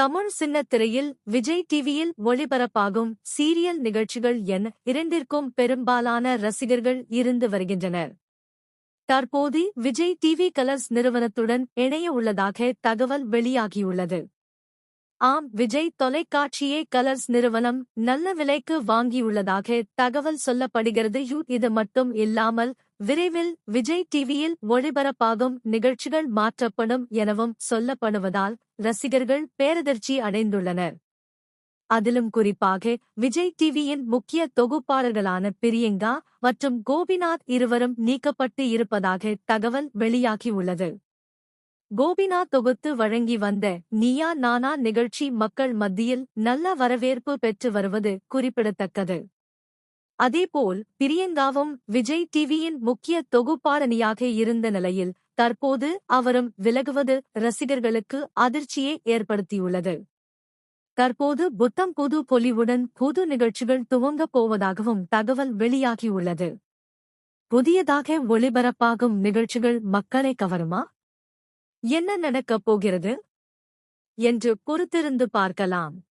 தமிழ் சின்னத்திரையில் விஜய் டிவியில் ஒளிபரப்பாகும் சீரியல் நிகழ்ச்சிகள் என இரண்டிற்கும் பெரும்பாலான ரசிகர்கள் இருந்து வருகின்றனர். தற்போது விஜய் டிவி கலர்ஸ் நிறுவனத்துடன் இணைய உள்ளதாக தகவல் வெளியாகியுள்ளது. ஆம் விஜய் தொலைக்காட்சியை கலர்ஸ் நிறுவனம் நல்ல விலைக்கு வாங்கியுள்ளதாக தகவல் சொல்லப்படுகிறது. இது மட்டும் இல்லாமல் விரைவில் விஜய் டிவியில் ஒளிபரப்பாகும் நிகழ்ச்சிகள் மாற்றப்படும் எனவும் சொல்லப்படுவதால் ரசிகர்கள் பேரதிர்ச்சி அடைந்துள்ளனர். அதிலும் குறிப்பாக விஜய் டிவியின் முக்கிய தொகுப்பாளர்களான பிரியங்கா மற்றும் கோபிநாத் இருவரும் நீக்கப்பட்டு இருப்பதாக தகவல் வெளியாகியுள்ளது. கோபிநாத் தொகுத்து வழங்கி வந்த நீயா நானா நிகழ்ச்சி மக்கள் மத்தியில் நல்ல வரவேற்பு பெற்று வருவது குறிப்பிடத்தக்கது. அதேபோல் பிரியங்காவும் விஜய் டிவியின் முக்கிய தொகுப்பாளனியாக இருந்த நிலையில் தற்போது அவரும் விலகுவது ரசிகர்களுக்கு அதிர்ச்சியை ஏற்படுத்தியுள்ளது. தற்போது புத்தம் புது பொலிவுடன் புது நிகழ்ச்சிகள் துவங்கப் போவதாகவும் தகவல் வெளியாகியுள்ளது. புதியதாக ஒளிபரப்பாகும் நிகழ்ச்சிகள் மக்களை கவருமா? என்ன நடக்கப் போகிறது? என்று பொறுத்திருந்து பார்க்கலாம்.